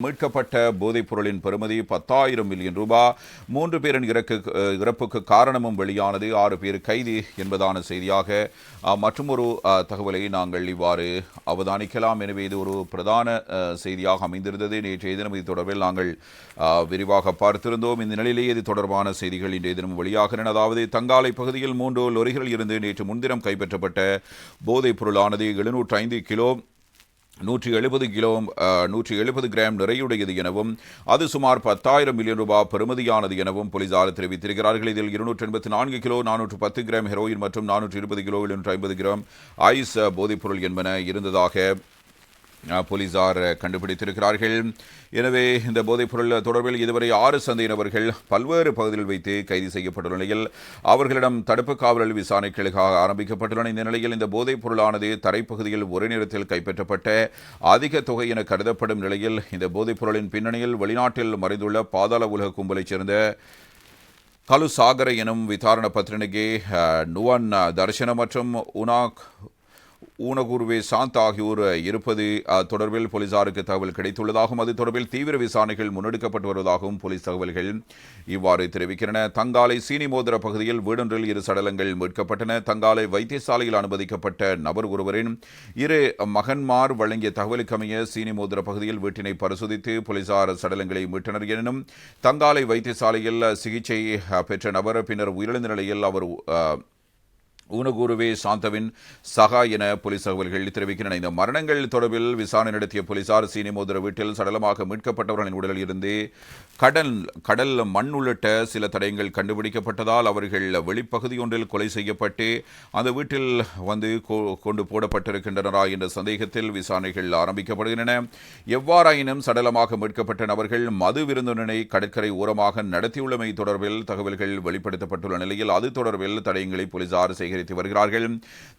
மீட்கப்பட்ட போதைப் பொருளின் பெறுமதி பத்தாயிரம் மில்லியன் ரூபாய் மூன்று பேரின் இறக்கு இறப்புக்கு காரணமும் வெளியானது. ஆறு பேர் கைது என்பதான செய்தியாக அஹ், மற்றுமொரு தகவலை நாங்கள் இவ்வாறு அவதானிக்கலாம். எனவே இது ஒரு பிரதான செய்தியாக அமைந்திருந்தது. நேற்றைய தினம் இது தொடர்பில் நாங்கள் விரிவாக பார்த்திருந்தோம். இந்த நிலையிலேயே இது தொடர்பான செய்திகள் இன்றைய தினம் வெளியாகின்றன. அதாவது தங்காலை பகுதியில் மூன்று லொரிகளில் இருந்து நேற்று முன்தினம் கைப்பற்றப்பட்ட போதைப் பொருளானது எழுநூற்று ஐந்து கிலோ நூற்றி எழுபது கிலோ நூற்றி எழுபது கிராம் நிறையுடையது எனவும் அது சுமார் பத்தாயிரம் மில்லியன் ரூபாய் பெறுமதியானது எனவும் போலீசார் தெரிவித்திருக்கிறார்கள். இதில் இருநூற்றி எண்பத்தி நான்கு கிலோ நானூற்று பத்து கிராம் ஹெரோயின் மற்றும் நானூற்றி இருபது கிலோ எழுநூற்றி ஐம்பது கிராம் ஐஸ் போதைப்பொருள் என்பன இருந்ததாக போலீசார் கண்டுபிடித்திருக்கிறார்கள். எனவே இந்த போதைப்பொருள் தொடர்பில் இதுவரை ஆறு சந்தையினவர்கள் பல்வேறு பகுதிகளில் வைத்து கைது செய்யப்பட்டுள்ள நிலையில் அவர்களிடம் தடுப்பு காவல் விசாரணைகளுக்காக ஆரம்பிக்கப்பட்டுள்ளன. இந்த நிலையில் இந்த போதைப் பொருளானது தரைப்பகுதியில் ஒரே நேரத்தில் கைப்பற்றப்பட்ட அதிக தொகை என கருதப்படும் நிலையில் இந்த போதைப் பொருளின் பின்னணியில் வெளிநாட்டில் மறைந்துள்ள பாதாள உலக கும்பலைச் சேர்ந்த கலு சாகர எனும் விசாரண பத்திரிகை நுவன் தர்ஷன மற்றும் உனாக் ஊனகுருவே சாந்த் ஆகியோர் இருப்பது தொடர்பில் போலீசாருக்கு தகவல் கிடைத்துள்ளதாகவும் அது தொடர்பில் தீவிர விசாரணைகள் முன்னெடுக்கப்பட்டு வருவதாகவும் போலீஸ் தகவல்கள் இவ்வாறு தெரிவிக்கின்றன. தங்காலை சீனி மோதிர பகுதியில் வீடொன்றில் இரு சடலங்கள் மீட்கப்பட்டன. தங்காலை வைத்தியசாலையில் அனுமதிக்கப்பட்ட நபர் ஒருவரின் இரு மகன்மார் வழங்கிய தகவலுக்கமைய சீனி மோதிர பகுதியில் வீட்டினை பரிசோதித்து போலீசார் சடலங்களை மீட்டனர். எனினும் தங்காலை வைத்தியசாலையில் சிகிச்சை பெற்ற நபர் பின்னர் உயிரிழந்த நிலையில் அவர் ஊனகூருவே சாந்தவின் சகா என போலீஸ் தகவல்கள் தெரிவிக்கின்றன. இந்த மரணங்கள் தொடர்பில் விசாரணை நடத்திய போலீசார் சீனிமோதிர வீட்டில் சடலமாக மீட்கப்பட்டவர்களின் உடலில் இருந்து கடல் கடல் மண் உள்ளிட்ட சில தடயங்கள் கண்டுபிடிக்கப்பட்டதால் அவர்கள் வெளிப்பகுதி ஒன்றில் கொலை செய்யப்பட்டு அந்த வீட்டில் வந்து கொ- கொண்டு போடப்பட்டிருக்கின்றனரா என்ற சந்தேகத்தில் விசாரணைகள் ஆரம்பிக்கப்படுகின்றன. எவ்வாறாயினும் சடலமாக மீட்கப்பட்ட நபர்கள் மது விருந்தினை கடற்கரை ஓரமாக நடத்தியுள்ளமை தொடர்பில் தகவல்கள் வெளிப்படுத்தப்பட்டுள்ள நிலையில் அது தொடர்பில் தடயங்களை போலீசார் அதிகரித்து வருகிறார்கள்.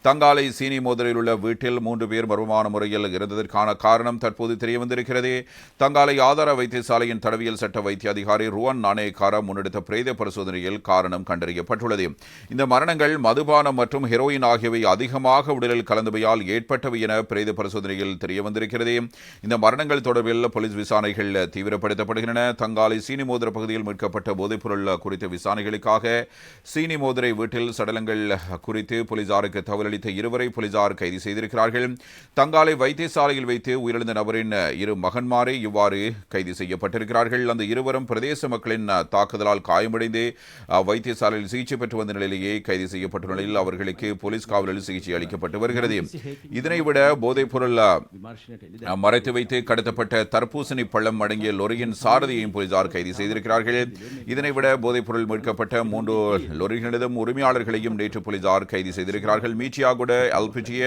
தங்காலை சீனி மோதலில் உள்ள வீட்டில் மூன்று பேர் மர்மமான முறையில் இறந்ததற்கான காரணம் தற்போது தெரியவந்திருக்கிறது. தங்காலை ஆதார வைத்தியசாலையின் தடவியல் சட்ட வைத்திய அதிகாரி ருவன் நாணயக்கார முன்னெடுத்த பிரேத பரிசோதனையில் காரணம் கண்டறியப்பட்டுள்ளது. இந்த மரணங்கள் மதுபானம் மற்றும் ஹெரோயின் ஆகியவை அதிகமாக உடலில் கலந்தவையால் ஏற்பட்டவை என பிரேத பரிசோதனையில் தெரியவந்திருக்கிறது. இந்த மரணங்கள் தொடர்பில் போலீஸ் விசாரணைகள் தீவிரப்படுத்தப்படுகின்றன. தங்காலை சீனி மோதிர பகுதியில் மீட்கப்பட்ட போதைப்பொருள் குறித்த விசாரணைகளுக்காக சீனி மோதிரை வீட்டில் சடலங்கள் குறித்து போலீசாருக்கு தகவலளித்த இருவரை போலீசார் கைது செய்திருக்கிறார்கள். தங்காலை வைத்தியசாலையில் வைத்து உயிரிழந்த நபரின் இரு மகன்மாரே இவ்வாறு கைது செய்யப்பட்டிருக்கிறார்கள். அந்த இருவரும் பிரதேச மக்களின் தாக்குதலால் காயமடைந்து வைத்தியசாலையில் சிகிச்சை பெற்று வந்த நிலையிலேயே கைது செய்யப்பட்டுள்ள நிலையில் அவர்களுக்கு போலீஸ் காவலில் சிகிச்சை அளிக்கப்பட்டு வருகிறது. இதனைவிட போதைப்பொருள் மறைத்து வைத்து கடத்தப்பட்ட தர்பூசணி பள்ளம் அடங்கிய லொரியின் சாரதியையும் போலீசார் கைது செய்திருக்கிறார்கள். இதனைவிட போதைப்பொருள் மீட்கப்பட்ட மூன்று லொரிகளிடம் உரிமையாளர்களையும் நேற்று போலீசார் போலீசார் கைது செய்திருக்கிறார்கள். மீச்சியாகுட அல்பிட்டிய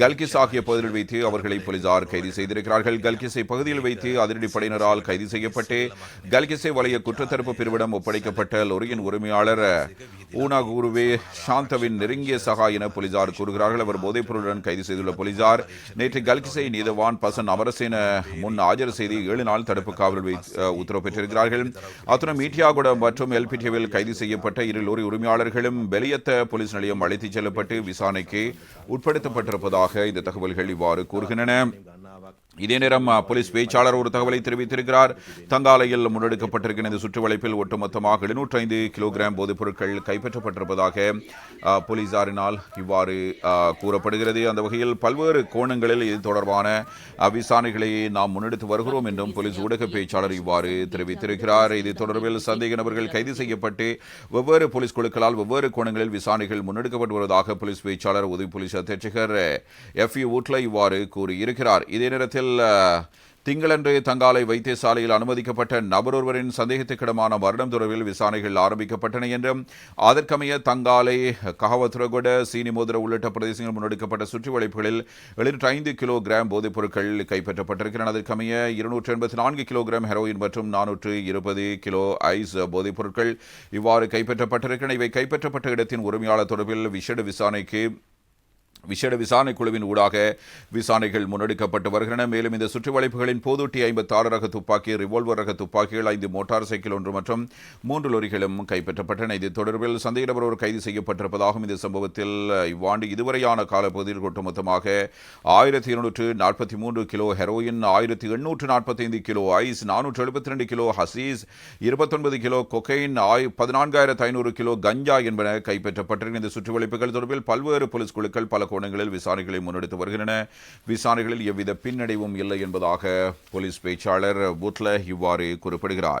கல்கிஸ் ஆகிய பகுதியில் வைத்து அவர்களை போலீசார் கைது செய்திருக்கிறார்கள். கல்கிஸை பகுதியில் வைத்து அதிரடி படையினரால் கைது செய்யப்பட்டு கல்கிஸை வலைய குற்றத்தரப்பு பிரிவிடம் ஒப்படைக்கப்பட்ட லொரியின் உரிமையாளர் ஊனா குருவே சாந்தவின் நெருங்கிய சகா என போலீசார் கூறுகிறார்கள். அவர் போதைப்பொருளுடன் கைது செய்துள்ள போலீசார் நேற்று கல்கிசை நீதவான் பசன் அமரசேன முன் ஆஜர் செய்து ஏழு நாள் தடுப்பு காவலில் உத்தரவு பெற்றிருக்கிறார்கள். அத்துடன் மீட்டியாகுடம் மற்றும் எல்பிடிவில் கைது செய்யப்பட்ட இரு லோரி உரிமையாளர்களும் வெளியத்த போலீஸ் நிலையம் அழைத்துச் செல்லப்பட்டு விசாரணைக்கு உட்படுத்தப்பட்டிருப்பதாக இந்த தகவல்கள் இவ்வாறு கூறுகின்றன. இதே நேரம் போலீஸ் பேச்சாளர் ஒரு தகவலை தெரிவித்திருக்கிறார். தங்காலையில் முன்னெடுக்கப்பட்டிருக்கிற இந்த சுற்றுவளைப்பில் ஒட்டுமொத்தமாக எழுநூற்றி ஐந்து கிலோகிராம் போதைப் பொருட்கள் கைப்பற்றப்பட்டிருப்பதாக போலீசாரினால் இவ்வாறு கூறப்படுகிறது. அந்த வகையில் பல்வேறு கோணங்களில் இது தொடர்பான விசாரணைகளை நாம் முன்னெடுத்து வருகிறோம் என்றும் போலீஸ் ஊடக பேச்சாளர் இவ்வாறு தெரிவித்திருக்கிறார். இது தொடர்பில் சந்தேக நபர்கள் கைது செய்யப்பட்டு வெவ்வேறு போலீஸ் குழுக்களால் வெவ்வேறு கோணங்களில் விசாரணைகள் முன்னெடுக்கப்பட்டு வருவதாக போலீஸ் பேச்சாளர் உதவி போலீஸ் அத்தியட்சகர் எஃப் இ ஊட்ல இவ்வாறு கூறியிருக்கிறார். இதே நேரத்தில் அஹ், திங்களன்று தங்காலை வைத்தியசாலையில் அனுமதிக்கப்பட்ட நபர் ஒருவரின் சந்தேகத்துக்கிடமான மரணம் தொடர்பில் விசாரணைகள் ஆரம்பிக்கப்பட்டன என்றும் அதற்கமைய தங்காலை கஹவத்ரகொட சீனிமோதிர உள்ளிட்ட பிரதேசங்கள் முன்னெடுக்கப்பட்ட சுற்றி வளைப்புகளில் எழுநூற்றி ஐந்து கிலோ கிராம் போதைப் பொருட்கள் கைப்பற்றப்பட்டிருக்கின்றன. அதற்கமைய இருநூற்றி எண்பத்தி நான்கு கிலோகிராம் ஹெரோயின் மற்றும் நானூற்று இருபது கிலோ ஐஸ் போதைப் பொருட்கள் இவ்வாறு கைப்பற்றப்பட்டிருக்கின்றன. இவை கைப்பற்றப்பட்ட இடத்தின் உரிமையாளர் தொடர்பில் விஷேட விசாரணைக்கு விசேட விசாரணை குழுவின் ஊடாக விசாரணைகள் முன்னெடுக்கப்பட்டு வருகின்றன. மேலும் இந்த சுற்றுவளைப்புகளின் போது ஐம்பத்தாறு ரக துப்பாக்கி ரிவால்வர் ரக துப்பாக்கிகள் ஐந்து மோட்டார் சைக்கிள் ஒன்று மற்றும் மூன்று லொரிகளும் கைப்பற்றப்பட்டன. இது தொடர்பில் சந்தேகநபர் கைது செய்யப்பட்டிருப்பதாகவும் இந்த சம்பவத்தில் இவ்வாண்டு இதுவரையான காலப்பகுதியில் ஒட்டுமொத்தமாக ஆயிரத்தி இருநூற்று நாற்பத்தி மூன்று கிலோ ஹெரோயின் ஆயிரத்தி எண்ணூற்று நாற்பத்தைந்து கிலோ ஐஸ் நானூற்று எழுபத்தி ரெண்டு கிலோ ஹசீஸ் இருபத்தொன்பது கிலோ கொக்கைன் ஆய் பதினான்காயிரத்து ஐநூறு கிலோ கஞ்சா என்பன கைப்பற்றப்பட்டிருக்கிற இந்த சுற்றுவளைப்புகள் தொடர்பில் பல்வேறு போலீஸ் குழுக்கள் பல பல கோணங்களில் விசாரணைகளை முன்னெடுத்து வருகின்றன. விசாரணைகளில் எவ்வித பின்னடைவும் இல்லை என்பதாக போலீஸ் பேச்சாளர் புட்ல இவ்வாறு குறிப்பிடுகிறார்.